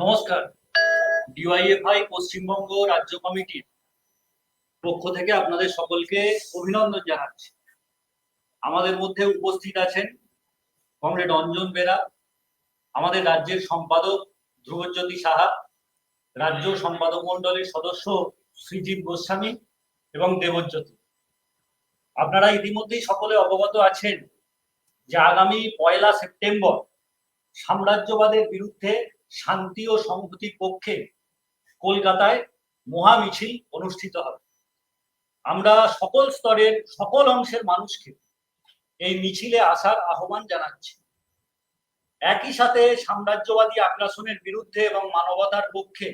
নমস্কার। ডিওয়াইএফআই পশ্চিমবঙ্গ রাজ্য কমিটির পক্ষ থেকে আপনাদের সকলকে অভিনন্দন জানাচ্ছি। আমাদের মধ্যে উপস্থিত আছেন কমরেড অঞ্জন বেরা, আমাদের রাজ্যের সম্পাদক ধ্রুবজ্যোতি সাহা, রাজ্য সম্পাদক মণ্ডলের সদস্য শ্রীজিৎ গোস্বামী এবং দেবজ্যোতি। আপনারা ইতিমধ্যেই সকলে অবগত আছেন যে আগামী পয়লা সেপ্টেম্বর সাম্রাজ্যবাদের বিরুদ্ধে শান্তি ও সংহতির পক্ষে কলকাতায় মহা মিছিল অনুষ্ঠিত হবে। আমরা সকল স্তরের, সকল অংশের মানুষকে এই মিছিলে আসার আহ্বান জানাচ্ছি। একই সাথে সাম্রাজ্যবাদী আগ্রাসনের বিরুদ্ধে এবং মানবতার পক্ষে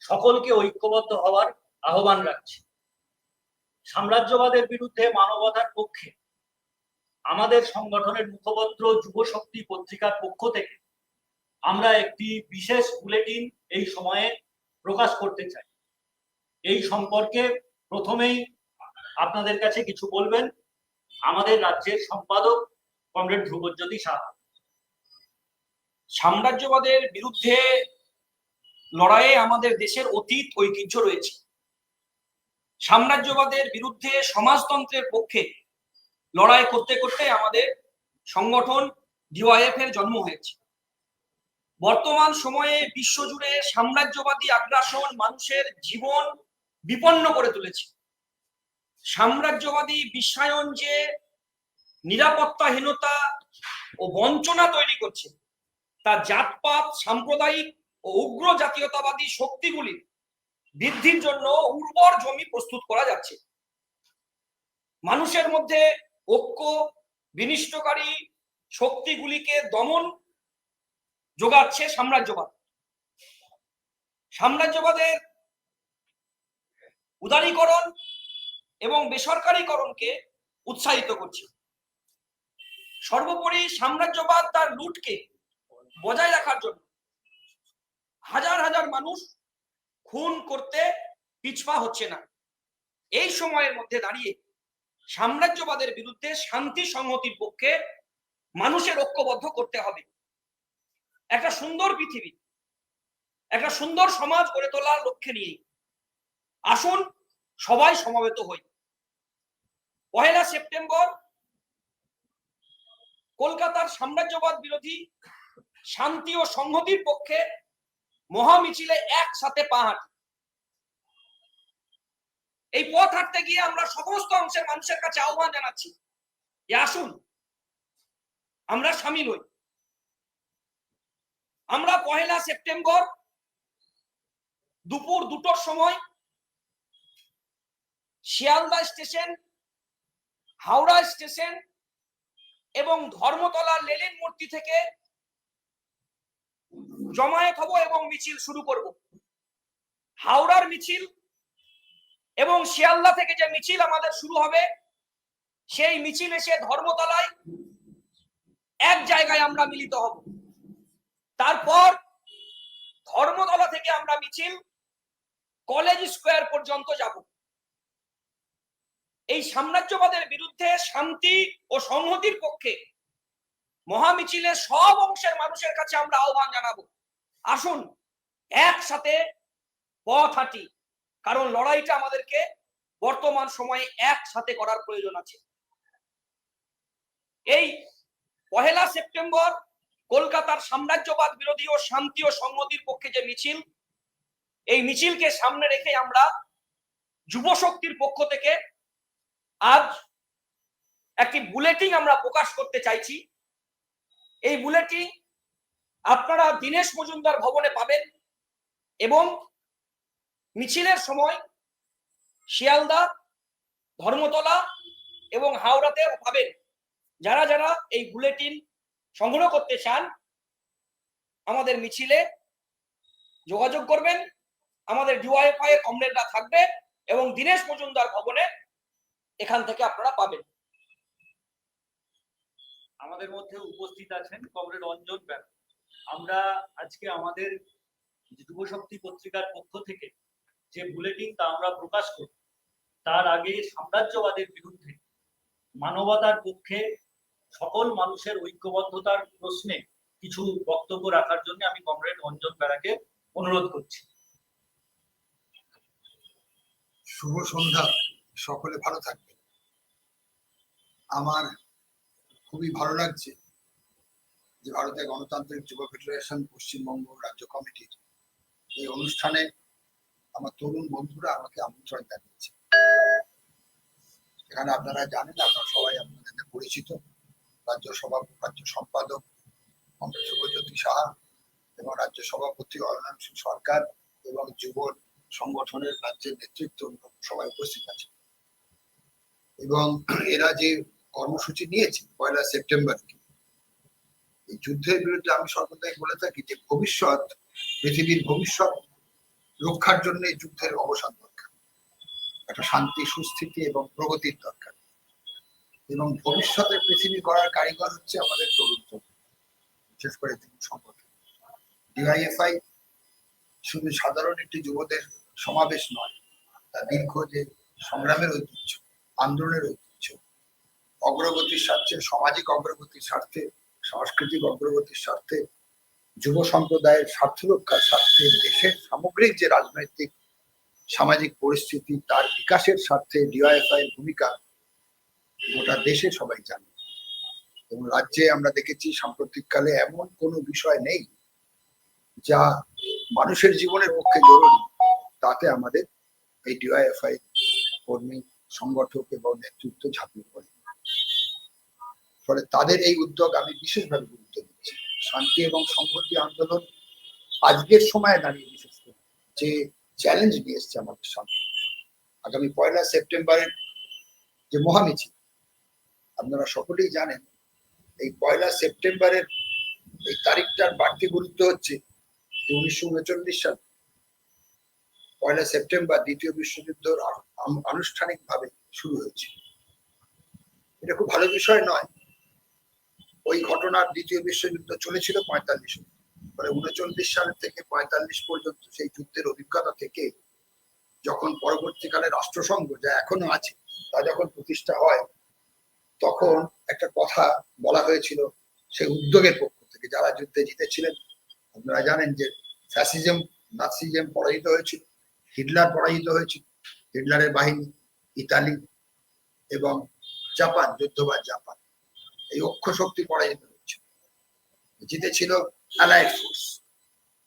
সকলকে ঐক্যবদ্ধ হওয়ার আহ্বান রাখছি। সাম্রাজ্যবাদের বিরুদ্ধে মানবতার পক্ষে আমাদের সংগঠনের মুখপত্র যুব শক্তি পত্রিকার পক্ষ থেকে আমরা একটি বিশেষ বুলেটিন এই সময়ে প্রকাশ করতে চাই। এই সম্পর্কে প্রথমেই আপনাদের কাছে কিছু বলবেন। আমাদের রাজ্যের সম্পাদক কমরেড ধ্রুবজ্যোতি সাহা। সাম্রাজ্যবাদের বিরুদ্ধে লড়াইয়ে আমাদের দেশের অতীত ঐতিহ্য রয়েছে। সাম্রাজ্যবাদের বিরুদ্ধে সমাজতন্ত্রের পক্ষে লড়াই করতে করতে আমাদের সংগঠন ডিওয়াইএফ এর জন্ম হয়েছে। বর্তমান সময়ে বিশ্বজুড়ে সাম্রাজ্যবাদী আগ্রাসন মানুষের জীবন বিপন্ন করে তুলেছে। সাম্রাজ্যবাদী বিশ্বায়ন যে নিরাপত্তাহীনতা ও বঞ্চনা তৈরি করছে, তা জাতপাত, সাম্প্রদায়িক ও উগ্র জাতীয়তাবাদী শক্তিগুলির বৃদ্ধির জন্য উর্বর জমি প্রস্তুত করা যাচ্ছে। মানুষের মধ্যে ঐক্য, বিনিষ্টকারী শক্তিগুলিকে দমন যোগাচ্ছে সাম্রাজ্যবাদ। সাম্রাজ্যবাদের উদারীকরণ এবং বেসরকারীকরণকে উৎসাহিত করছে। সর্বোপরি সাম্রাজ্যবাদ তার লুটকে বজায় রাখার জন্য হাজার হাজার মানুষ খুন করতে পিছপা হচ্ছে না। এই সময়ের মধ্যে দাঁড়িয়ে সাম্রাজ্যবাদের বিরুদ্ধে শান্তি সংহতির পক্ষে মানুষের ঐক্যবদ্ধ করতে হবে। একটা সুন্দর পৃথিবী, একটা সুন্দর সমাজ গড়ে তোলার লক্ষ্যে নিয়ে। আসুন, সবাই সমাবেত হই। পহেলা সেপ্টেম্বর, কলকাতার সাম্রাজ্যবাদ বিরোধী শান্তি ও সংহতির পক্ষে মহা মিছিলে একসাথে পা হাঁটি। এই পথ হাঁটতে গিয়ে আমরা সমস্ত অংশের মানুষের কাছে আহ্বান জানাচ্ছি যে আসুন, আমরা সামিল হই। আমরা পহেলা সেপ্টেম্বর দুপুর দুটোর সময় শিয়ালদা স্টেশন, হাওড়া স্টেশন এবং ধর্মতলা লেলিন মূর্তি থেকে জমায়েত হব এবং মিছিল শুরু করব। হাওড়ার মিছিল এবং শিয়ালদা থেকে যে মিছিল আমাদের শুরু হবে, সেই মিছিল এসে ধর্মতলায় এক জায়গায় আমরা মিলিত হব। তারপর ধর্মতলা থেকে আমরা মিছিল কলেজ স্কোয়ার পর্যন্ত যাব। এই সাম্রাজ্যবাদের বিরুদ্ধে শান্তি ও সংহতির পক্ষে মহামিছিলে সব অংশের মানুষের কাছে আমরা আহ্বান জানাব। আসুন, একসাথে পথ হাঁটি, কারণ লড়াইটা আমাদেরকে বর্তমান সময়ে একসাথে করার প্রয়োজন আছে। এই পহেলা সেপ্টেম্বর কলকাতার সাম্রাজ্যবাদ বিরোধী ও শান্তি ও সংহতির পক্ষে যে মিছিল, এই মিছিলকে সামনে রেখে আমরা যুব শক্তির পক্ষ থেকে আজ একটি বুলেটিন আমরা প্রকাশ করতে চাইছি। এই বুলেটিন আপনারা দীনেশ মজুমদার ভবনে পাবেন এবং মিছিলের সময় শিয়ালদা, ধর্মতলা এবং হাওড়াতেও পাবেন। যারা যারা এই বুলেটিন সংগ্রহ করতে চান, আমাদের মিছিলে যোগাযোগ করবেন, আমাদের ডিওয়াইফআই এর কমরেডরা থাকবে এবং দীনেশ মজুমদার ভবনে এখান থেকে আপনারা পাবেন। আমাদের মধ্যে উপস্থিত আছেন কমরেড অঞ্জন ব্যান আমরা আজকে আমাদের যুব শক্তি পত্রিকার পক্ষ থেকে যে বুলেটিন তা আমরা প্রকাশ করি, তার আগে সাম্রাজ্যবাদের বিরুদ্ধে মানবতার পক্ষে সকল মানুষের ঐক্যবদ্ধতার প্রশ্নে কিছু বক্তব্য রাখার জন্য আমি কমরেড অঞ্জন বেড়াকে অনুরোধ করছি। শুভ সন্ধ্যা, সকলে ভালো থাকবেন। আমার খুবই ভালো লাগছে যে ভারতের গণতান্ত্রিক যুব ফেডারেশন, পশ্চিমবঙ্গ রাজ্য কমিটির এই অনুষ্ঠানে আমার তরুণ বন্ধুরা আমাকে আমন্ত্রণ জানিয়েছে। এখানে আপনারা জানেন, আপনারা সবাই আপনাদের পরিচিত। রাজ্য সভা, রাজ্য সম্পাদক শুভজ্যোতি সাহা এবং রাজ্য সভাপতি অয়নান সরকার এবং যুব সংগঠনের রাজ্যের নেতৃত্ব সবাই উপস্থিত আছে এবং এরা যে কর্মসূচি নিয়েছে পয়লা সেপ্টেম্বর এই যুদ্ধের বিরুদ্ধে আমি সর্বদাই বলে থাকি যে ভবিষ্যৎ, পৃথিবীর ভবিষ্যৎ রক্ষার জন্য যুদ্ধের অবসান দরকার। একটা শান্তি, সুস্থিতি এবং প্রগতির দরকার। এবং ভবিষ্যতের পৃথিবী গড়ার কারিগর হচ্ছে আমাদের তরুণ তরুণ, বিশেষ করে যুব সংগঠন ডিআইএফআই শুধু সাধারণ একটি যুবদের সমাবেশ নয় তা দীর্ঘ যে সংগ্রামের ঐতিহ্য আন্দোলনের ঐতিহ্য অগ্রগতির স্বার্থে সামাজিক অগ্রগতির স্বার্থে সাংস্কৃতিক অগ্রগতির স্বার্থে যুব সম্প্রদায়ের স্বার্থ রক্ষার স্বার্থে দেশের সামগ্রিক যে রাজনৈতিক সামাজিক পরিস্থিতি তার বিকাশের স্বার্থে ডিওয়াইএফআই ভূমিকা গোটা দেশে সবাই জানে। এবং রাজ্যে আমরা দেখেছি সাম্প্রতিককালে এমন কোনো বিষয় নেই যা মানুষের জীবনের পক্ষে জরুরি। তাতে আমাদের এই ডিওয়াইএফআই কর্মী, সংগঠক এবং নেতৃত্ব ঝাঁপিয়ে পড়ে। ফলে তাদের এই উদ্যোগ আমি বিশেষভাবে গুরুত্ব দিচ্ছি। শান্তি এবং সংহতি আন্দোলন আজকের সময় দাঁড়িয়ে বিশেষ করে যে চ্যালেঞ্জ নিয়ে এসছে আমাদের সামনে। আগামী পয়লা সেপ্টেম্বরের যে মহামিছিল আপনারা সকলেই জানেন, এই পয়লা সেপ্টেম্বরের এই তারিখটার বাড়তি গুরুত্ব হচ্ছে যে উনিশশো উনচল্লিশ সাল পয়লা সেপ্টেম্বর দ্বিতীয় বিশ্বযুদ্ধ আনুষ্ঠানিক ভাবে শুরু হয়েছে। এটা খুব ভালো বিষয় নয়। ওই ঘটনার দ্বিতীয় বিশ্বযুদ্ধ চলেছিল পঁয়তাল্লিশ। মানে উনচল্লিশ সাল থেকে পঁয়তাল্লিশ পর্যন্ত সেই যুদ্ধের অভিজ্ঞতা থেকে যখন পরবর্তীকালে রাষ্ট্রসংঘ যা এখনও আছে, তা যখন প্রতিষ্ঠা হয় তখন একটা কথা বলা হয়েছিল সেই উদ্যোগের পক্ষ থেকে যারা যুদ্ধে জিতেছিলেন। আপনারা জানেন যে ফ্যাসিজম নাৎসিজম পরাজিত হয়েছিল, হিটলার পরাজিত হয়েছিল, হিটলারের বাহিনী, ইতালি এবং জাপান যুদ্ধবাদ জাপান, এই অক্ষ শক্তি পরাজিত হয়েছিল। জিতেছিল অ্যালাইড ফোর্স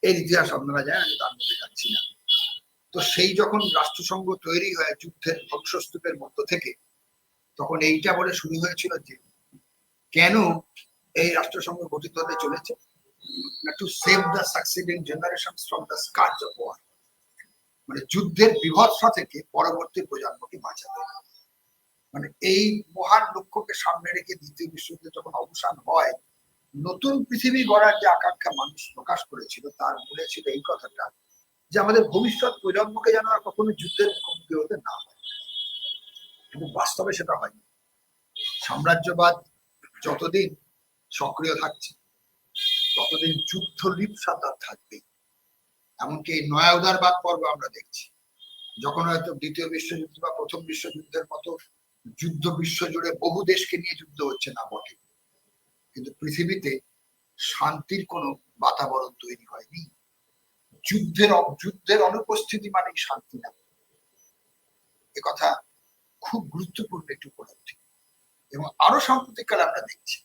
এর ইতিহাস আপনারা জানেন, আমি তার মধ্যে যাচ্ছি না। তো সেই যখন রাষ্ট্রসংঘ তৈরি হয় যুদ্ধের ধ্বংসস্তূপের মধ্য থেকে তখন এইটা বলে শুরু হয়েছিল যে, কেন এই রাষ্ট্রসংঘ গঠিত হতে চলেছে? To save the succeeding generation from the scourge of war মানে যুদ্ধের বিভৎসা থেকে পরবর্তী প্রজন্মকে বাঁচাতে। মানে এই মহান লক্ষ্যকে সামনে রেখে দ্বিতীয় বিশ্বযুদ্ধ যখন অবসান হয়, নতুন পৃথিবী গড়ার যে আকাঙ্ক্ষা মানুষ প্রকাশ করেছিল, তার মূলে ছিল এই কথাটা যে, আমাদের ভবিষ্যৎ প্রজন্মকে যেন আর কখনো যুদ্ধের মুখোমুখি হতে না হয়। কিন্তু বাস্তবে সেটা হয়নি। সাম্রাজ্যবাদ যতদিন সক্রিয় থাকছে, ততদিন যুদ্ধ লিপসা তার থাকবেই। এমনকি নয়া উদারবাদ পর্ব আমরা দেখছি। যখন হয়তো দ্বিতীয় বিশ্বযুদ্ধ বা প্রথম বিশ্বযুদ্ধের মতো যুদ্ধ বিশ্ব জুড়ে বহু দেশকে নিয়ে যুদ্ধ হচ্ছে না বটে। কিন্তু পৃথিবীতে শান্তির কোনো বাতাবরণ তৈরি হয়নি। যুদ্ধের যুদ্ধের অনুপস্থিতি মানে শান্তি না। কথা খুব গুরুত্বপূর্ণ একটি উপলব্ধি। এবং আরও সাম্প্রতিককালে আমরা দেখছি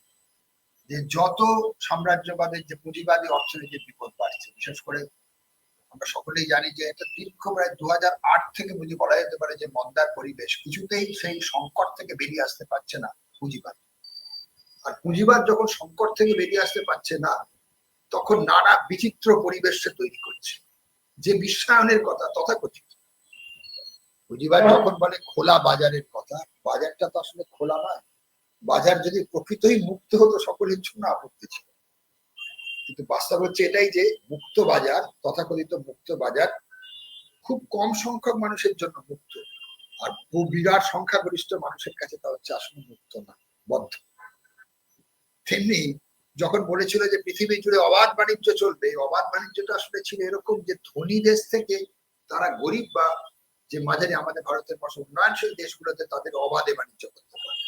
যে যত সাম্রাজ্যবাদের যে পুঁজিবাদী অর্থনীতির বিপদ বাড়ছে, বিশেষ করে আমরা সকলেই জানি যে এটা দীর্ঘ প্রায় দু থেকে বুঝি বলা যেতে পারে যে মন্দার পরিবেশ কিছুতেই সেই সংকট থেকে বেরিয়ে আসতে পারছে না পুঁজিবাদ। আর পুঁজিবাদ যখন সংকট থেকে বেরিয়ে আসতে পারছে না, তখন নানা বিচিত্র পরিবেশ তৈরি করছে। যে বিশ্বায়নের কথা তথাকথিত। পুঁজিবাদ যখন বলে খোলা বাজারের কথা, বাজারটা তো আসলে খোলা নয়। বাজার যদি প্রকৃতই মুক্ত হতো, সকলের জন্য আপত্তি ছিল। কিন্তু বাস্তব হচ্ছে এটাই যে, মুক্ত বাজার, তথাকথিত মুক্ত বাজার খুব কম সংখ্যক মানুষের জন্য মুক্ত। আর বিরাট সংখ্যাগরিষ্ঠ মানুষের কাছে তা হচ্ছে আসলে মুক্ত না, বদ্ধ। তেমনি যখন বলেছিল যে পৃথিবী জুড়ে অবাধ বাণিজ্য চলবে, অবাধ বাণিজ্যটা আসলে ছিল এরকম যে ধনী দেশ থেকে তারা গরিব বা যে মাঝারি আমাদের ভারতের মতো উন্নয়নশীল দেশগুলোতে তাদের অবাধে বাণিজ্য করতে পারে।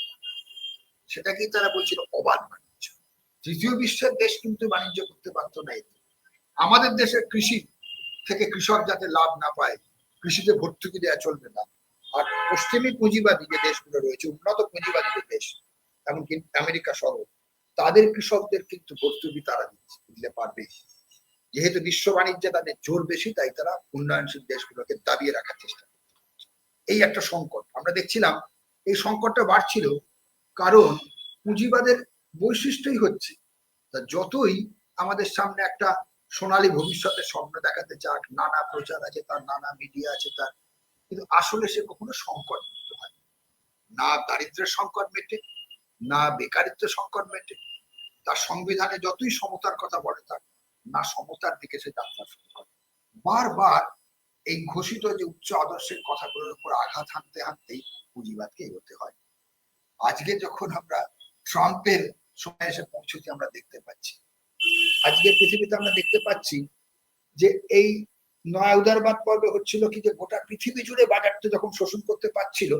সেটাকেই তারা বলছিল অবাধ বাণিজ্য। তৃতীয় বিশ্বের দেশ কিন্তু বাণিজ্য করতে পারতো না আমাদের দেশের কৃষি থেকে কৃষক যাতে লাভ না পায়, কৃষিতে ভর্তুকি দেওয়া চলবে না। আর পশ্চিমী পুঁজিবাদী যে দেশগুলো রয়েছে, উন্নত পুঁজিবাদী যে দেশ, এমনকি আমেরিকা সহ, তাদের কৃষকদের কিন্তু ভর্তুকি তারা দিতে পারবে যেহেতু বিশ্ব বাণিজ্যে তাদের জোর বেশি, তাই তারা উন্নয়নশীল দেশগুলোকে দাবিয়ে রাখার চেষ্টা এই একটা সংকট আমরা দেখছিলাম এই সংকটটা বাড়ছিল কারণ পুঁজিবাদের বৈশিষ্ট্যই হচ্ছে যতই আমাদের সামনে একটা সোনালী ভবিষ্যতের স্বপ্ন দেখাতে চাক, নানা প্রচার আছে, তার নানা মিডিয়া আছে তার, কিন্তু আসলে সে কখনো সংকট মুক্ত হয় না। দারিদ্র্যের সংকট মেটে, না বেকারিত্বের সংকট মেটে, তার সংবিধানে যতই সমতার কথা বলে তার না সমতার দিকে সে যাত্রা শুরু করে বারবার এই ঘোষিত যে উচ্চ আদর্শের কথাগুলোর উপর আঘাত হানতে হানতেই পুঁজিবাদকে এগোতে হয়। আজকে যখন আমরা ট্রাম্পের সময় এসে পৌঁছতে আমরা দেখতে পাচ্ছি। আজকে পৃথিবীতে আমরা দেখতে পাচ্ছি যে এই নয়া উদারবাদ পর্বে হচ্ছিল কি যে গোটা পৃথিবী জুড়ে বাজারটা যখন শোষণ করতে পারছিল,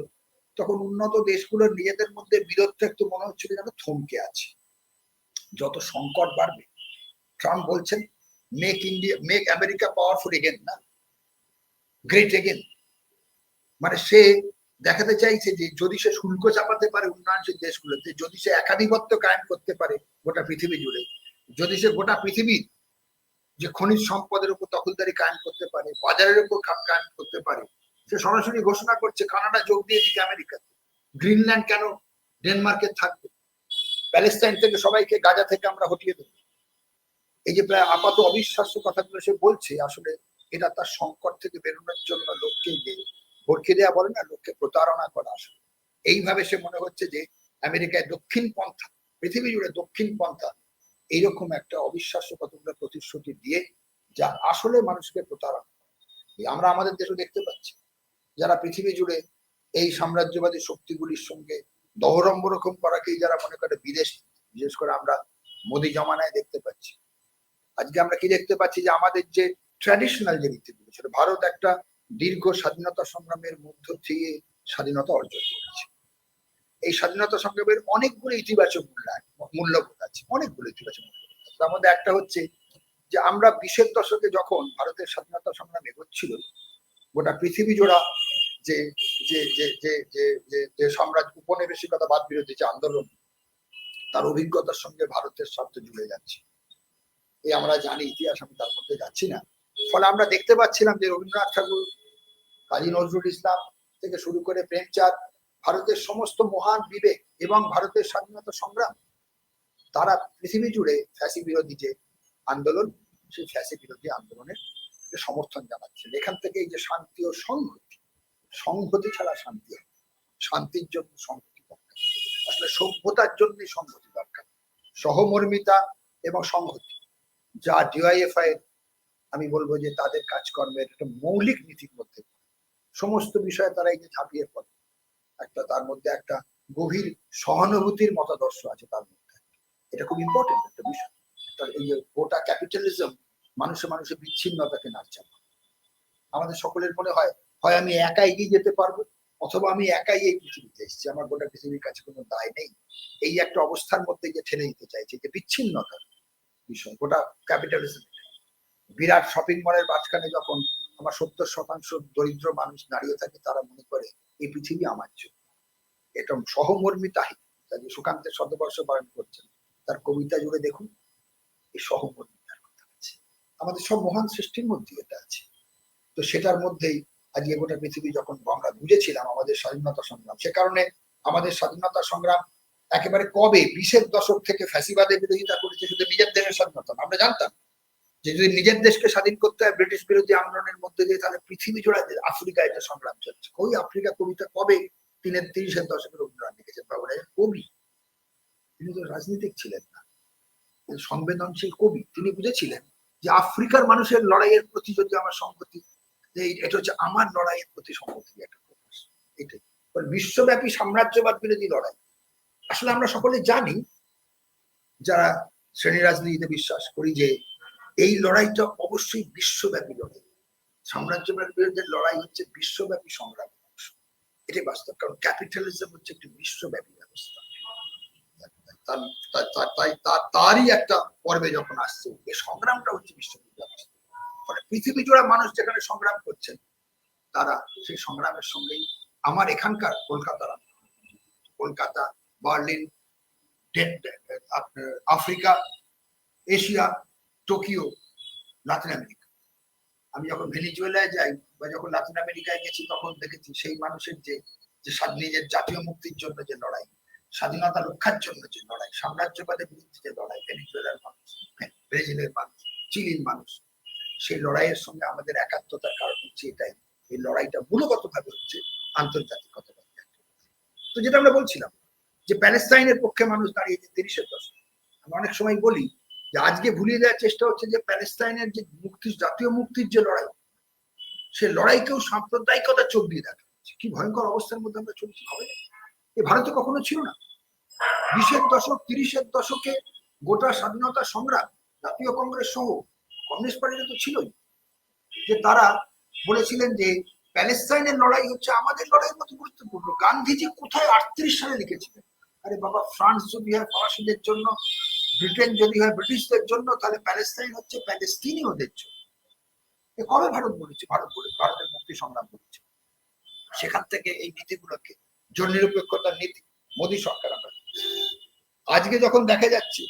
তখন উন্নত দেশগুলোর নিজেদের মধ্যে বিরোধটা একটু মনে হচ্ছিল যেন থমকে আছে। যত সংকট বাড়বে, ট্রাম্প বলছেন make India make America powerful again না। গ্রেট এগেন মানে সে দেখাতে চাইছে যে যদি সে শুল্ক চাপাতে পারে উন্নয়নশীল দেশগুলোতে, যদি সে একাধিপত্য কায়েম করতে পারে গোটা পৃথিবী জুড়ে, যদি সে গোটা পৃথিবীর যে খনিজ সম্পদের উপর দখলদারি কায়েম করতে পারে, বাজারের উপর খাপ কায়েম করতে পারে, সে সরাসরি ঘোষণা করছে, কানাডা যোগ দিয়ে দিচ্ছে আমেরিকাতে। গ্রিনল্যান্ড কেন ডেনমার্কে থাকবে? প্যালেস্টাইন থেকে সবাইকে গাজা থেকে আমরা হটিয়ে দেবো। এই যে প্রায় আপাত অবিশ্বাস্য কথাগুলো সে বলছে, আসলে এটা তার সংকট থেকে বেরোনোর জন্য লোককে যে ভরকে দেওয়া বলে না, লোককে প্রতারণা করা আসলে। এইভাবে সে মনে হচ্ছে যে আমেরিকায় দক্ষিণ পন্থা, পৃথিবী জুড়ে দক্ষিণ পন্থা এইরকম একটা অবিশ্বাস্য কতগুলো প্রতিশ্রুতি দিয়ে যা আসলে মানুষকে প্রতারণা। আমরা আমাদের দেশে দেখতে পাচ্ছি। যারা পৃথিবী জুড়ে এই সাম্রাজ্যবাদী শক্তিগুলির সঙ্গে দহরম্ব রকম করাকেই যারা মনে করে বিদেশ, বিশেষ করে আমরা মোদী জমানায় দেখতে পাচ্ছি। আজকে আমরা কি দেখতে পাচ্ছি যে আমাদের যে ট্র্যাডিশনাল যে রীতিগুলো ছিল, ভারত একটা দীর্ঘ স্বাধীনতা সংগ্রামের মধ্য দিয়ে স্বাধীনতা অর্জন করেছে। এই স্বাধীনতা সংগ্রামের অনেকগুলো ইতিবাচক মূল্যবোধ আছে, অনেকগুলো ইতিবাচক মূল্যবোধ তার মধ্যে একটা হচ্ছে যে আমরা বিশের দশকে যখন ভারতের স্বাধীনতা সংগ্রাম এগোচ্ছিল, গোটা পৃথিবী জোড়া যে যে যে যে যে যে যে সাম্রাজ্য উপনিবেশিকতাবাদ বিরোধী যে আন্দোলন, তার অভিজ্ঞতার সঙ্গে ভারতের স্বার্থ জুড়ে যাচ্ছে। এই আমরা জানি ইতিহাস, আমি তার মধ্যে যাচ্ছি না। ফলে আমরা দেখতে পাচ্ছিলাম যে রবীন্দ্রনাথ ঠাকুর, কাজী নজরুল ইসলাম থেকে শুরু করে প্রেমচাঁদ, ভারতের সমস্ত মহান বিবেক এবং ভারতের স্বাধীনতা সংগ্রাম, তারা পৃথিবী জুড়ে ফ্যাসি বিরোধী যে আন্দোলন, সেই ফ্যাসি বিরোধী আন্দোলনের সমর্থন জানাচ্ছেন এখান থেকে এই যে শান্তি ও সংহতি সংহতি ছাড়া শান্তি শান্তির জন্য সংহতি দরকার। আসলে সভ্যতার জন্য সংহতি দরকার। সহমর্মিতা এবং সংহতি, যা ডিওয়াইএফআই এর আমি বলব যে তাদের কাজকর্মের একটা মৌলিক নীতির মধ্যে সমস্ত বিষয়ে তারা এই যে ঝাঁপিয়ে পড়ে, একটা তার মধ্যে একটা গভীর সহানুভূতির মতাদর্শ আছে তার মধ্যে। এটা খুব ইম্পর্টেন্ট একটা বিষয়। এই যে গোটা ক্যাপিটালিজম মানুষে মানুষের বিচ্ছিন্নতাকে নাচছে আমাদের সকলের মনে হয় হয় আমি একা এগিয়ে যেতে পারব, অথবা আমি একাই এই পৃথিবীতে এসেছি। আমার গোটা পৃথিবীর কাছে কোনো দায় নেই। এই একটা অবস্থার মধ্যে যে ঠেলে দিতে চাইছে যে বিচ্ছিন্নতার বিষয়, গোটা ক্যাপিটালিজম বিরাট শপিং মলের মাঝখানে যখন আমার সত্তর শতাংশ দরিদ্র মানুষ দাঁড়িয়ে থাকে, তারা মনে করে, এই পৃথিবী আমার জন্য। এটা সহমর্মিতাহী যে সুকান্তের শতবর্ষ পালন করছেন, তার কবিতা জুড়ে দেখুন, এই সহমর্মিতার কথা আছে। আমাদের সব মহান সৃষ্টির মধ্যে এটা আছে। তো সেটার মধ্যেই আজকে গোটা পৃথিবী যখন আমরা বুঝেছিলাম আমাদের স্বাধীনতা সংগ্রাম, সে কারণে আমাদের স্বাধীনতা সংগ্রাম একেবারে কবে বিশের দশক থেকে ফ্যাসিবাদের বিরোধিতা করেছে, শুধু নিজের দেশের স্বাধীনতা আমরা জানতাম। যে যদি নিজের দেশকে স্বাধীন করতে হয় ব্রিটিশ বিরোধী আন্দোলনের মধ্যে দিয়ে, তাহলে পৃথিবী জোড়া আফ্রিকায় যে সংগ্রাম চলছে ওই আফ্রিকা কবিতা কবে তিনের তিরিশের দশকে রবীন্দ্রনাথ লিখেছেন? বাবু রায় কবি। তিনি তো রাজনীতিক ছিলেন না। সংবেদনশীল কবি। তিনি বুঝেছিলেন যে আফ্রিকার মানুষের লড়াইয়ের প্রতি যদি আমার সংহতি, যে এটা হচ্ছে আমার লড়াইয়ের প্রতি সংহতি একটা প্রকাশ। এটাই। বিশ্বব্যাপী সাম্রাজ্যবাদ বিরোধী লড়াই। আসলে আমরা সকলে জানি, যারা শ্রেণি রাজনীতিতে বিশ্বাস করি যে এই লড়াইটা অবশ্যই বিশ্বব্যাপী লড়াই। সাম্রাজ্যবাদ বিরুদ্ধে লড়াই হচ্ছে বিশ্বব্যাপী সংগ্রাম এটাই বাস্তব, কারণ ক্যাপিটালিজম হচ্ছে একটি বিশ্বব্যাপী ব্যবস্থা। তাই, তার- তারই একটা পর্বে যখন আসছে এই সংগ্রামটা হচ্ছে বিশ্বব্যাপী ব্যবস্থা। ফলে পৃথিবী জোড়া মানুষ যেখানে সংগ্রাম করছেন, তারা সেই সংগ্রামের সঙ্গেই আমার এখানকার কলকাতার Kolkata, Berlin Africa, Asia Tokyo, Latin America. আমি যখন ভেনিজুয়েলায় যাই বা যখন লাতিন আমেরিকায় গেছি, তখন দেখেছি সেই মানুষের যে যে নিজের জাতীয় মুক্তির জন্য যে লড়াই, স্বাধীনতা রক্ষার জন্য যে লড়াই, সাম্রাজ্যবাদের বিরুদ্ধে যে লড়াই, ভেনিজুয়েলার মানুষ, ব্রাজিলের মানুষ, চিলির মানুষ, সেই লড়াইয়ের সঙ্গে আমাদের একাত্মতার কারণ হচ্ছে এটাই। এই লড়াইটা মূলগতভাবে হচ্ছে আন্তর্জাতিকতা তো যেটা আমরা বলছিলাম, যে প্যালেস্তাইনের পক্ষে মানুষ দাঁড়িয়েছে তিরিশের দশক। আমি অনেক সময় বলি যে আজকে ভুলিয়ে দেওয়ার চেষ্টা হচ্ছে যে প্যালেস্তাইনের যে মুক্তি, জাতীয় মুক্তির যে লড়াই, সে লড়াইকেও সাম্প্রদায়িকতা চোখ দিয়ে দেখা। কি ভয়ঙ্কর অবস্থার মধ্যে আমরা চলছি হবে এ ভারতে কখনো ছিল না। বিশের দশক, তিরিশের দশকে গোটা স্বাধীনতা সংগ্রাম, জাতীয় কংগ্রেস সহ কমিউনিস্ট পার্টিতে তো ছিলই। যে তারা বলেছিলেন যে প্যালেস্তাইনের লড়াই হচ্ছে আমাদের লড়াইয়ের মতো গুরুত্বপূর্ণ। গান্ধীজি কোথায় আটত্রিশ সালে লিখেছিলেন? আরে বাবা, ফ্রান্স যদি হয় ফরাসিদের জন্য ব্রিটেন যদি হয় ব্রিটিশদের জন্য, তাহলে প্যালেস্তাইন হচ্ছে প্যালেস্তিনীয়দের জন্য। কবে ভারত বলেছে? ভারত বলে ভারতের মুক্তি সংগ্রাম করেছে সেখান থেকে এই নীতিগুলোকে জন নিরপেক্ষতার নীতি, মোদী সরকার আমরা আজকে যখন দেখা যাচ্ছে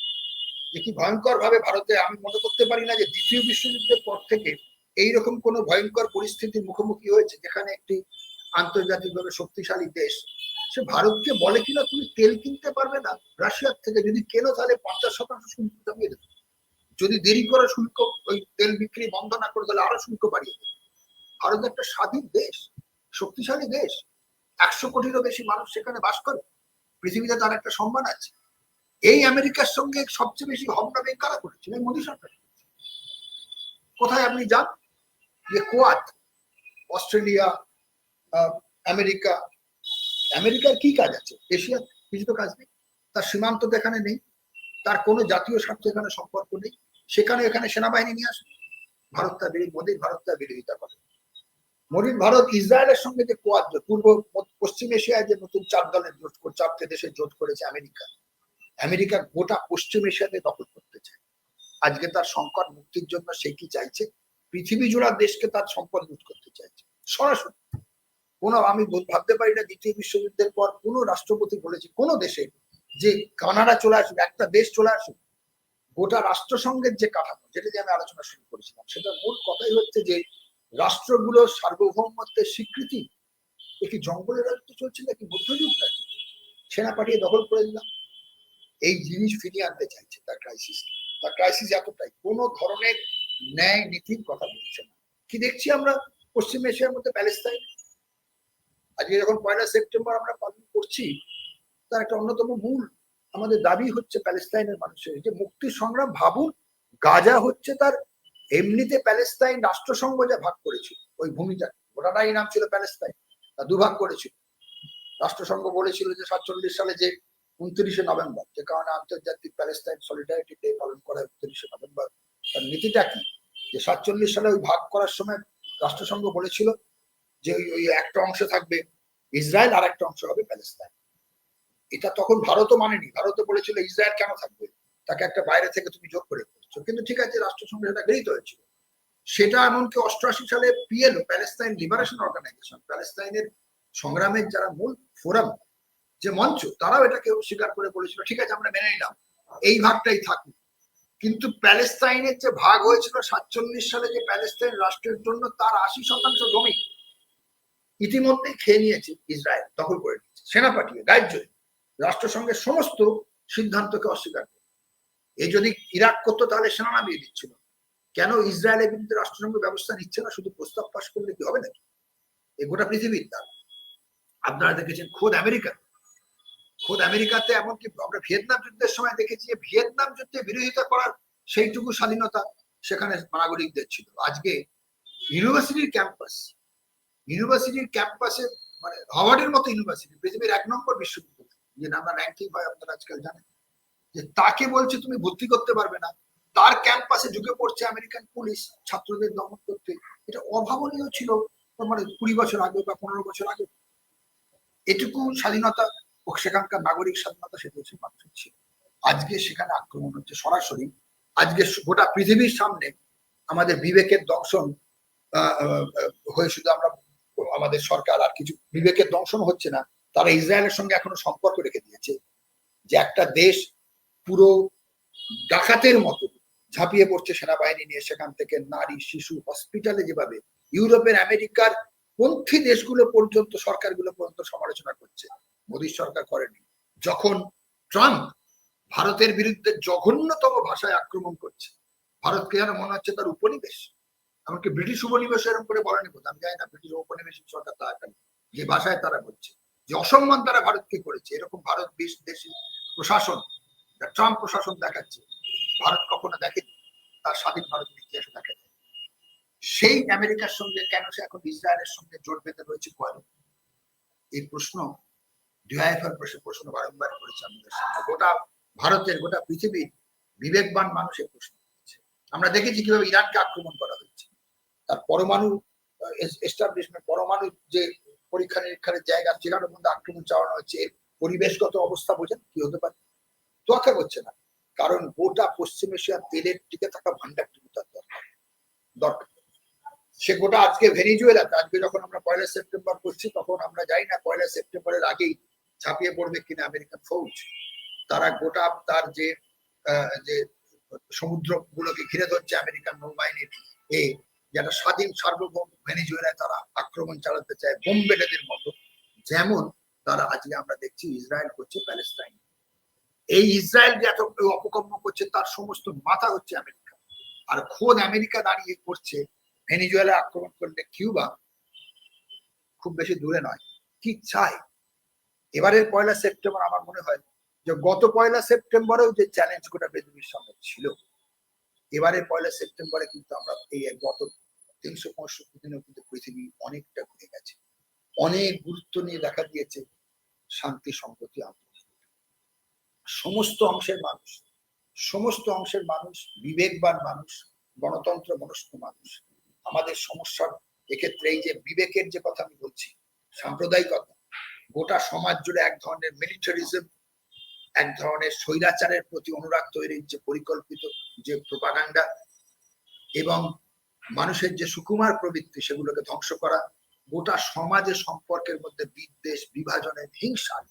যে কি ভয়ঙ্কর ভাবে ভারতে, আমি মনে করতে পারি না যে দ্বিতীয় বিশ্বযুদ্ধের পর থেকে এইরকম কোনো ভয়ঙ্কর পরিস্থিতির মুখোমুখি হয়েছে, যেখানে একটি আন্তর্জাতিকভাবে শক্তিশালী দেশ সে ভারতকে বলে কিনা তুমি তেল কিনতে পারবে না, রাশিয়ার থেকে যদি কেনো তাহলে পঞ্চাশ শতাংশ শুল্ক কমিয়ে দেবে। যদি দেরি করে শুল্ক, ওই তেল বিক্রি বন্ধ না করে তাহলে আরও শুল্ক বাড়িয়ে দেবে। ভারত একটা স্বাধীন দেশ, শক্তিশালী দেশ। একশো কোটিরও বেশি মানুষ সেখানে বাস করে। পৃথিবীতে তার একটা সম্মান আছে। এই আমেরিকার সঙ্গে সবচেয়ে বেশি হবনাবে কারা করেছিল এই মোদী সরকার। কোথায় আপনি যান? যে কোয়াত, অস্ট্রেলিয়া আমেরিকা আমেরিকার কি কাজ আছে? এশিয়ার কিছু তো কাজ নেই। তার সীমান্ত এখানে নেই। তার কোনো জাতীয় স্বার্থ এখানে সম্পর্ক নেই। সেখানে এখানে সেনাবাহিনী নিয়ে আসে। ভারত তার বিরোধী মোদীর ভারত তার বিরোধিতা করে। মোদীর ভারত ইসরায়েলের সঙ্গে যে কোয়াদ পূর্ব পশ্চিম এশিয়ায় যে নতুন চার দলের জোট চারটে দেশের জোট করেছে আমেরিকা। আমেরিকা গোটা পশ্চিম এশিয়াতে দখল করতে চায়। আজকে তার সংকট মুক্তির জন্য সে কি চাইছে? পৃথিবী জোড়া দেশকে তার সম্পদ লুট করতে চাইছে। সরাসরি। কোনো, আমি ভাবতে পারি না দ্বিতীয় বিশ্বযুদ্ধের পর কোনো রাষ্ট্রপতি বলেছে, কোনো দেশে যে কানাডা চলে আসবে একটা দেশ চলে আসবে গোটা রাষ্ট্রসংঘের যে কাঠামো, যেটা দিয়ে আমি আলোচনা শুরু করেছিলাম সেটা মূল কথাই হচ্ছে যে রাষ্ট্রগুলোর সার্বভৌমত্বের স্বীকৃতি, এ কি জঙ্গলের রাজত্ব চলছে নাকি মধ্যযুগ নাকি সেনা পাঠিয়ে দখল করে দিলাম। এই জিনিস ফিরিয়ে আনতে চাইছে তার ক্রাইসিস তার ক্রাইসিস এতটাই, কোনো ধরনের ন্যায় নীতির কথা বলছে না। কি দেখছি আমরা? পশ্চিম এশিয়ার মধ্যে প্যালেস্তাইন আজকে যখন পয়লা সেপ্টেম্বর আমরা পালন করছি, তার একটা অন্যতম মূল আমাদের দাবি হচ্ছে প্যালেস্তাইনের মানুষের। যে মুক্তি সংগ্রাম ভাবুন, গাজা হচ্ছে তার এমনিতে প্যালেস্তাইন রাষ্ট্রসংঘ যা ভাগ করেছিল, ওই ভূমিটা। ওটারই নাম ছিল প্যালেস্তাইন, তা দুভাগ করেছিল। রাষ্ট্রসংঘ বলেছিল যে সাতচল্লিশ সালে যে উনত্রিশে নভেম্বর, যে কারণে আন্তর্জাতিক প্যালেস্তাইন সলিডারিটি ডে পালন করা হয় উনত্রিশে নভেম্বর, তার নীতিটা কি? যে সাতচল্লিশ সালে ওই ভাগ করার সময় রাষ্ট্রসংঘ বলেছিল যে ওই একটা অংশ থাকবে, ইসরায়েল আর একটা অংশ হবে প্যালেস্তাইন। এটা তখন ভারতও মানেনি। ভারতও বলেছিল, ইসরায়েল কেন থাকবে? তাকে একটা বাইরে থেকে তুমি যোগ করে করছ কিন্তু ঠিক আছে, রাষ্ট্রসংঘ সেটা গৃহীত হয়েছিল। সেটা এমনকি অষ্টআশি সালে পিএলও, প্যালেস্তাইন লিবারেশন অর্গানাইজেশন, প্যালেস্তাইনের সংগ্রামের যারা মূল ফোরাম, যে মঞ্চ, তারাও এটাকে স্বীকার করে বলেছিল, ঠিক আছে, আমরা মেনে নিলাম। এই ভাগটাই থাকুক। কিন্তু প্যালেস্তাইনের যে ভাগ হয়েছিল, সাতচল্লিশ সালে যে প্যালেস্তাইন রাষ্ট্রের জন্য, তার আশি শতাংশ জমি ইতিমধ্যে খেয়ে নিয়েছে ইসরায়েল, দখল করে নিয়েছে, সেনা পাঠিয়ে গায়ের রাষ্ট্রসংঘের সমস্ত সিদ্ধান্তকে অস্বীকার করে। এই যদি ইরাক করতো তাহলে সেনা নামিয়ে দিচ্ছিল। কেন ইসরায়েলের বিরুদ্ধে রাষ্ট্রসংঘ ব্যবস্থা নিচ্ছে না? শুধু প্রস্তাব পাশ করলে কি হবে নাকি? এই গোটা পৃথিবীর দাম আপনারা দেখেছেন খোদ আমেরিকা। খোদ আমেরিকাতে এমনকি আমরা ভিয়েতনাম যুদ্ধের সময় দেখেছি যে ভিয়েতনাম যুদ্ধে বিরোধিতা করার সেইটুকু স্বাধীনতা সেখানে নাগরিকদের ছিল। আজকে ইউনিভার্সিটির ক্যাম্পাস ইউনিভার্সিটির ক্যাম্পাসে মানে হাওয়ার্ডের মতো ইউনিভার্সিটি পৃথিবীর এক নম্বর বিশ্ববিদ্যালয় যে নানা র্যাঙ্কিং হয় আপনারা আজকাল জানেন যে তাকে বলছে তুমি ভর্তি করতে পারবে না তার ক্যাম্পাসে ঢুকে পড়ছে আমেরিকান পুলিশ ছাত্রদের দমন করতে। এটা অভাবনীয় ছিল মানে কুড়ি বছর আগে বা পনেরো বছর আগে। এটুকু স্বাধীনতা সেখানকার নাগরিক স্বাধীনতা সে দেশের মানুষের ছিল। আজকে সেখানে আক্রমণ হচ্ছে সরাসরি। আজকে গোটা পৃথিবীর সামনে আমাদের বিবেকের আহ, হয়ে শুধু আমরা আমাদের সরকার আর কিছু বিবেকের দংশন হচ্ছে না, তারা ইসরায়েলের সঙ্গে এখনও সম্পর্ক রেখে দিয়েছে যে একটা দেশ পুরো ডাকাতের মতো ঝাঁপিয়ে পড়ছে সেনাবাহিনী নিয়ে, সেখান থেকে নারী, শিশু হসপিটালে যেভাবে ইউরোপের, আমেরিকার পন্থী দেশগুলো পর্যন্ত, সরকারগুলো পর্যন্ত সমালোচনা করছে মোদী সরকার করেনি। যখন ট্রাম্প ভারতের বিরুদ্ধে জঘন্যতম ভাষায় আক্রমণ করছে, ভারতকে যেন মনে হচ্ছে তার উপনিবেশ। এমনকি ব্রিটিশ উপনিবেশ এরকম করে বলেনি বোধ আমি জানি না, ব্রিটিশ উপনিবেশ সরকার তা একটা যে ভাষায় তারা করছে, যে অসম্মান তারা ভারতকে করেছে, এরকম ভারত বিশ দেশি প্রশাসন ট্রাম্প প্রশাসন দেখাচ্ছে, ভারত কখনো দেখেনি, তার স্বাধীন ভারতের ইতিহাসে দেখা যায়। সেই আমেরিকার সঙ্গে কেন সে এখন ইসরায়েলের সঙ্গে জোট বেঁধে রয়েছে কেন এই প্রশ্ন ডিআইএফআর প্রশ্ন বারংবার করেছে আমাদের সামনে। গোটা ভারতের, গোটা পৃথিবীর বিবেকবান মানুষের প্রশ্ন আমরা দেখেছি কীভাবে ইরানকে আক্রমণ করা হয়েছে। তার পরমাণু এস্টাবলিশমেন্ট পরমাণু যে পরীক্ষা নিরীক্ষার জায়গা সেখানে মধ্যে আক্রমণ চালানো হচ্ছে এর পরিবেশগত অবস্থা বোঝেন, কি হতে পারে? তোয়াক্কা করছে না, কারণ গোটা পশ্চিম এশিয়ার তেলের টিকে থাকা ভান্ডারটুকু তার দরকার দরকার। সে গোটা আজকে ভেনিজুয়েলাতে আজকে যখন আমরা পয়লা সেপ্টেম্বর করছি, তখন আমরা জানি না পয়লা সেপ্টেম্বরের আগেই ঝাঁপিয়ে পড়বে কিনা আমেরিকান ফৌজ। তারা গোটা তার যে যে সমুদ্র গুলোকে ঘিরে ধরছে আমেরিকান নৌবাহিনীর এই যেন স্বাধীন সার্বভৌম ভেনিজুয়েলায় তারা আক্রমণ চালাতে চায় বোম্বেডেদের মতো। যেমন তারা আজকে আমরা দেখছি ইসরায়েল করছে প্যালেস্তাইন এই ইসরায়েল যে এত অপকর্ম করছে, তার সমস্ত মাথা হচ্ছে আমেরিকা। আর খোদ আমেরিকা দাঁড়িয়ে করছে, ভেনিজুয়েলা আক্রমণ করলে কিউবা খুব বেশি দূরে নয়, কি চায়? এবারের পয়লা সেপ্টেম্বর আমার মনে হয় যে গত পয়লা সেপ্টেম্বরেও যে চ্যালেঞ্জ গোটা পৃথিবীর সামনে ছিল এবারে পয়লা সেপ্টেম্বরে কিন্তু আমরা এই গত তিনশো পঁয়ষট্টি দিনেও কিন্তু পৃথিবী অনেকটা ঘুরে গেছে। অনেক গুরুত্ব নিয়ে দেখা দিয়েছে শান্তি সম্প্রতি সমস্ত অংশের মানুষ, সমস্ত অংশের মানুষ, বিবেকবান মানুষ, গণতন্ত্র মনস্ক মানুষ, আমাদের সমস্যার এক্ষেত্রে এই যে বিবেকের যে কথা আমি বলছি, সাম্প্রদায়িকতা, গোটা সমাজ জুড়ে এক ধরনের মিলিটারিজম, এক ধরনের স্বৈরাচারের প্রতি অনুরাগ তৈরির যে পরিকল্পিত যে প্রপাগান্ডা এবং মানুষের যে সুকুমার প্রবৃত্তি সেগুলোকে ধ্বংস করা, গোটা সমাজের সম্পর্কের মধ্যে বিদ্বেষ বিভাজনের হিংসার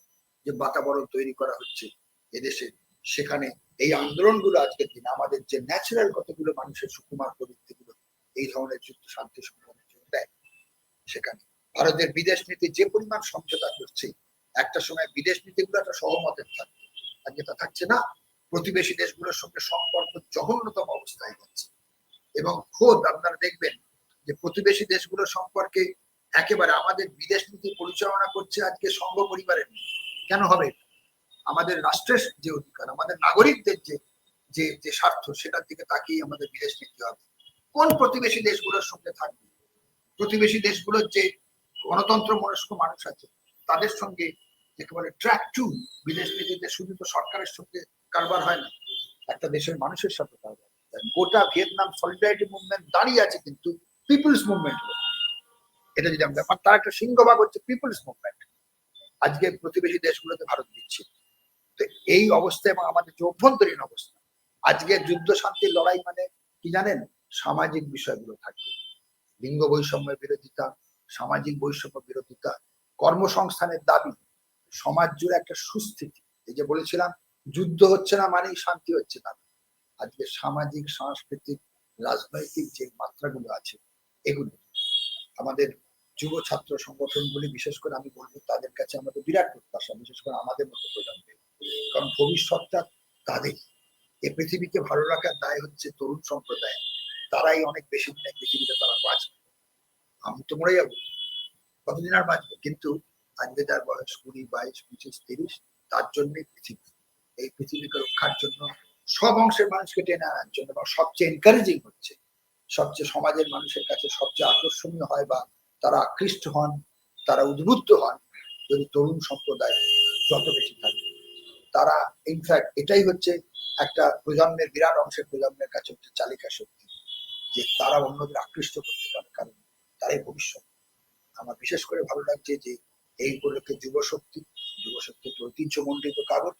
যে বাতাবরণ তৈরি করা হচ্ছে এদেশে, সেখানে এই আন্দোলনগুলো আজকের দিনে, আমাদের যে ন্যাচারাল কতগুলো মানুষের সুকুমার প্রবৃত্তিগুলো এই ধরনের যুদ্ধ, শান্তি সংগ্রামের জন্য দেয় সেখানে। ভারতের বিদেশ নীতি যে পরিমাণ সমঝোতা করছে, একটা সময় বিদেশ নীতিগুলো একটা সহমতের থাকবে। আজকে তা থাকছে না। প্রতিবেশী দেশগুলোর সঙ্গে সম্পর্ক জঘন্যতম অবস্থায় যাচ্ছে। এবং খোদ আপনারা দেখবেন যে প্রতিবেশী দেশগুলোর সম্পর্কে একেবারে আমাদের বিদেশ নীতি পরিচালনা করছে আজকে সংঘ পরিবারের। কেন হবে? আমাদের রাষ্ট্রের যে অধিকার, আমাদের নাগরিকদের যে যে যে স্বার্থ, সেটার দিকে তাকিয়ে আমাদের বিদেশ নীতি হবে। কোন প্রতিবেশী দেশগুলোর সঙ্গে থাকবে? প্রতিবেশী দেশগুলোর যে গণতন্ত্র মনস্ক মানুষ আছে, তাদের সঙ্গে একেবারে ট্র্যাক টু বিদেশ নীতিতে শুধু তো সরকারের সঙ্গে কারবার হয় না, একটা দেশের মানুষের সাথে কারবার। গোটা ভিয়েতনাম সলিডারিটি মুভমেন্ট দাঁড়িয়ে আছে কিন্তু পিপলস মুভমেন্ট এটা যদি আমরা তার একটা সিংহভাগ হচ্ছে পিপলস মুভমেন্ট আজকে প্রতিবেশী দেশগুলোতে ভারত দিচ্ছে। তো এই অবস্থা এবং আমাদের যে অভ্যন্তরীণ অবস্থা, আজকে যুদ্ধ শান্তির লড়াই মানে কি জানেন? সামাজিক বিষয়গুলো থাকবে লিঙ্গ বৈষম্যের বিরোধিতা, সামাজিক বৈষম্য বিরোধিতা, কর্মসংস্থানের দাবি, সমাজ জুড়ে একটা সুস্থিতি। এই যে বলেছিলাম, যুদ্ধ হচ্ছে না মানেই শান্তি হচ্ছে না। আজকে সামাজিক, সাংস্কৃতিক, রাজনৈতিক যে মাত্রাগুলো আছে, এগুলো। আমাদের যুব ছাত্র সংগঠনগুলি, বিশেষ করে আমি বলব তাদের কাছে আমাদের বিরাট প্রত্যাশা, বিশেষ করে আমাদের মতো প্রজন্মের। কারণ ভবিষ্যৎটা তাদের। এ পৃথিবীকে ভালো রাখার দায় হচ্ছে তরুণ সম্প্রদায়। তারাই অনেক বেশি দিন এই পৃথিবীতে তারা বাঁচবে। আমি তো মরে যাব। কতদিন আর বাঁচবো? কিন্তু আজকে যার বয়স কুড়ি, বাইশ, পঁচিশ, তিরিশ, তার জন্যই পৃথিবী। এই পৃথিবীকে রক্ষার জন্য সব অংশের মানুষকে টেনে আনার জন্য এবং সবচেয়ে এনকারেজিং হচ্ছে, সবচেয়ে সমাজের মানুষের কাছে সবচেয়ে আকর্ষণীয় হয় বা তারা আকৃষ্ট হন, তারা উদ্বুদ্ধ হন যদি তরুণ সম্প্রদায় যত বেশি থাকে। তারা ইনফ্যাক্ট এটাই হচ্ছে একটা প্রজন্মের, বিরাট অংশের প্রজন্মের কাছে হচ্ছে চালিকা শক্তি, যে তারা অন্যদের আকৃষ্ট করতে পারে, কারণ তারাই ভবিষ্যৎ। আমার বিশেষ করে ভালো লাগছে যে এই উপলক্ষে যুব শক্তি যুব শক্তির ঐতিহ্য কাগজ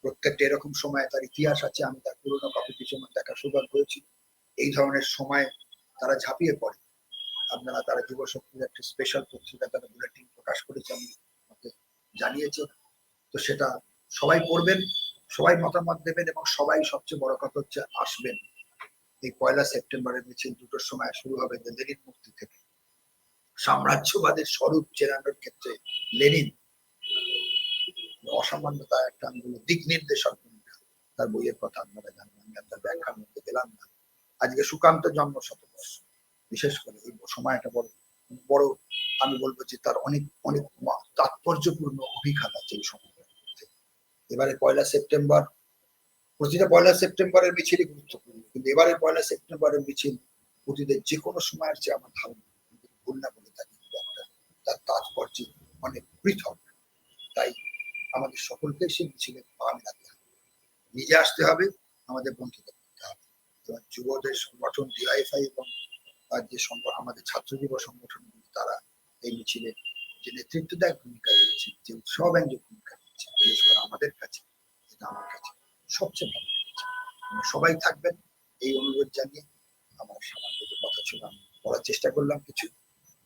প্রত্যেকটা এরকম সময় তার ইতিহাস আছে, আমি তার পুরোনো কপি কিছু আমার দেখার সৌভাগ্য হয়েছি। এই ধরনের সময় তারা ঝাঁপিয়ে পড়ে। আপনারা তারা যুব শক্তির একটা স্পেশাল পত্রিকা, তারা বুলেটিন প্রকাশ করেছে, আমি আমাকে জানিয়েছে। তো সেটা সবাই পড়বেন, সবাই মতামত দেবেন এবং সবাই সবচেয়ে বড় কথা হচ্ছে আসবেন। এই পয়লা সেপ্টেম্বরের মিছিল দুটোর সময় শুরু হবে লেনিন মূর্তি থেকে। সাম্রাজ্যবাদের স্বরূপ চেনানোর ক্ষেত্রে লেনিন অসামান্যতা একটা আমি দিক নির্দেশক ভূমিকা। তার বইয়ের কথা আপনারা জানবেন আপনার ব্যাখ্যার মধ্যে গেলাম না। আজকে সুকান্ত জন্ম শতবর্ষ। বিশেষ করে এই সময়টা বড় বড়, আমি বলব যে তার অনেক অনেক তাৎপর্যপূর্ণ অভিঘাত আছে এই মধ্যে। এবারে পয়লা সেপ্টেম্বর, প্রতিটা পয়লা সেপ্টেম্বরের মিছিলই গুরুত্বপূর্ণ, কিন্তু এবারে পয়লা সেপ্টেম্বরের মিছিল অতীতের যে কোনো সময়ের চেয়ে আমার ধারণা ভুল না বলে থাকি তার তাৎপর্য অনেক পৃথক। তাই আমাদের সকলকে সেই মিছিলে পা মেলাতে হবে। নিজে আসতে হবে, আমাদের বন্ধুদের করতে হবে। এবং যুবদের সংগঠন ডিআইএফআই এবং আর যে আমাদের ছাত্র যুব সংগঠন তারা এই মিছিলে যে নেতৃত্ব নেতৃত্বদায়ক ভূমিকা রয়েছে, যে উৎসব উৎসবাঞ্জক ভূমিকা রয়েছে, বিশেষ করে আমাদের কাছে, এটা আমার কাছে সবচেয়ে ভালো সবাই থাকবেন এই অনুরোধ জানিয়ে আমার সামান্য যে কথা ছিল, আমি বলার চেষ্টা করলাম কিছু।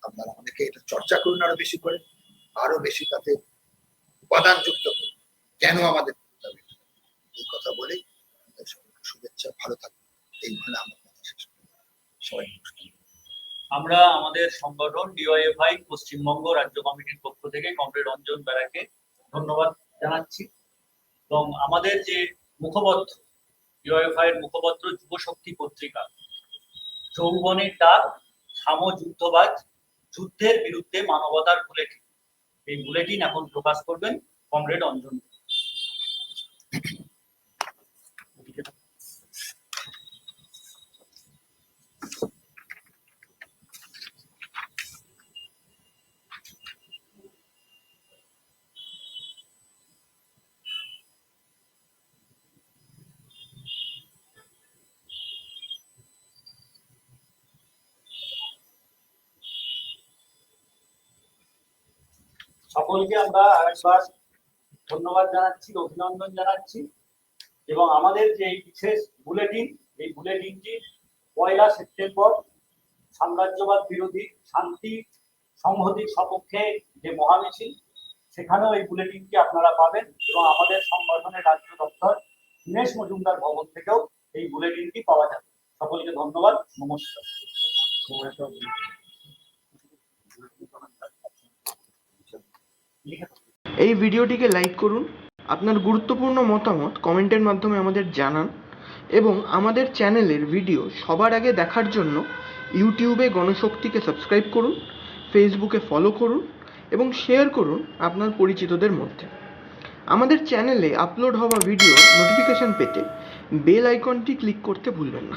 আপনারা অনেকে এটা চর্চা করুন আরও বেশি করে, আরও বেশি তাতে উপাদান যুক্ত করুন কেন আমাদের এই কথা সকলকে শুভেচ্ছা, ভালো থাকুন। এই বলে আমার কথা শেষ সবাই আমরা আমাদের সংগঠন ডিওএফআই পশ্চিমবঙ্গ রাজ্য কমিটির পক্ষ থেকে কমরেড রঞ্জন বেড়াকে ধন্যবাদ জানাচ্ছি। এবং আমাদের যে মুখপত্র ডিওএফআই এর মুখপত্র যুবশক্তি পত্রিকা, যৌবনের ডাক সাম যুদ্ধবাজ যুদ্ধের বিরুদ্ধে মানবতার বুলেটিন এই বুলেটিন এখন প্রকাশ করবেন কমরেড অঞ্জন সকলকে আমরা আরেকবার ধন্যবাদ জানাচ্ছি, অভিনন্দন জানাচ্ছি এবং আমাদের যে বিশেষ বুলেটিন, এই বুলেটিনটি পয়লা সেপ্টেম্বর সাম্রাজ্যবাদ বিরোধী শান্তি সংহতির সপক্ষে যে মহামিছিল, সেখানেও এই বুলেটিনটি আপনারা পাবেন এবং আমাদের সংগঠনের রাজ্য দপ্তর দীনেশ মজুমদার ভবন থেকেও এই বুলেটিনটি পাওয়া যাবে সকলকে ধন্যবাদ, নমস্কার। এই ভিডিওটিকে লাইক করুন, আপনার গুরুত্বপূর্ণ মতামত কমেন্টের মাধ্যমে আমাদের জানান এবং আমাদের চ্যানেলের ভিডিও সবার আগে দেখার জন্য ইউটিউবে গণশক্তিকে সাবস্ক্রাইব করুন, ফেসবুকে ফলো করুন এবং শেয়ার করুন আপনার পরিচিতদের মধ্যে। আমাদের চ্যানেলে আপলোড হওয়া ভিডিও নোটিফিকেশন পেতে বেল আইকনটি ক্লিক করতে ভুলবেন না।